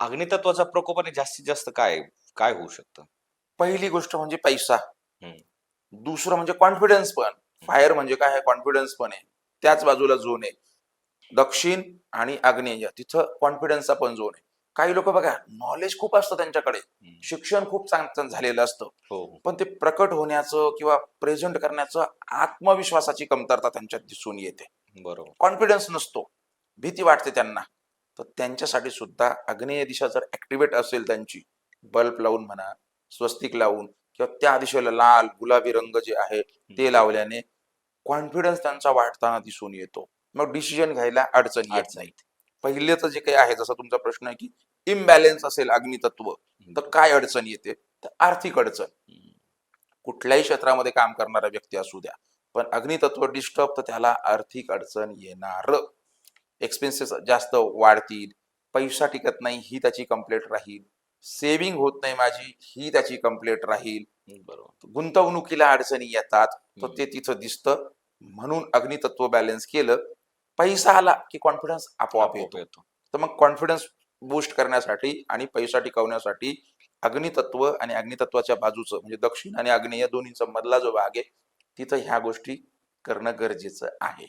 अग्नितत्वाचा प्रकोपाने जास्तीत जास्त काय काय होऊ शकतं? पहिली गोष्ट म्हणजे पैसा. दुसरं म्हणजे कॉन्फिडन्स पण. फायर म्हणजे काय? आहे कॉन्फिडन्स पण आहे. त्याच बाजूला झोन आहे. दक्षिण आणि आग्नेय. तिथं कॉन्फिडन्सचा पण झोन आहे. काही लोक बघा नॉलेज खूप असतं त्यांच्याकडे. शिक्षण खूप चांगलं झालेलं असतं. हो. पण ते प्रकट होण्याचं किंवा प्रेझेंट करण्याचं आत्मविश्वासाची कमतरता त्यांच्यात दिसून येते. बरोबर. कॉन्फिडन्स नसतो. भीती वाटते त्यांना. तर त्यांच्यासाठी सुद्धा आग्नेय दिशा जर ऍक्टिव्हेट असेल त्यांची बल्ब लावून म्हणा स्वस्तिक लावून किंवा त्या दिशेला लाल गुलाबी रंग जे आहे ते लावल्याने कॉन्फिडन्स त्यांचा वाढताना दिसून येतो. मग डिसिजन घ्यायला अडचण येत नाही. पहिलेच जे काही आहे जसा तुमचा प्रश्न आहे की इम्बॅलेन्स असेल अग्नितत्व तर काय अडचण येते? तर आर्थिक अडचण. कुठल्याही क्षेत्रामध्ये काम करणारा व्यक्ती असू द्या पण अग्नितत्व डिस्टर्ब तर त्याला आर्थिक अडचण येणार. एक्सपेन्सेस जास्त वाढतील पैसा टिकत नाही ही त्याची कंप्लेंट राहील. सेव्हिंग होत नाही माझी ही त्याची कंप्लेंट राहील. बरोबर. गुंतवणुकीला अडचणी येतात तर. ते तिथं दिसतं. म्हणून अग्नितत्व बॅलन्स केलं. पैसा आला की कॉन्फिडन्स आपोआप येतो. येतो. तर मग कॉन्फिडन्स बूस्ट करण्यासाठी आणि पैसा टिकवण्यासाठी अग्नितत्व आणि अग्नितत्वाच्या बाजूचं म्हणजे दक्षिण आणि आग्नेय दोन्हीचा मधला जो भाग आहे तिथं ह्या गोष्टी करणं गरजेचं आहे.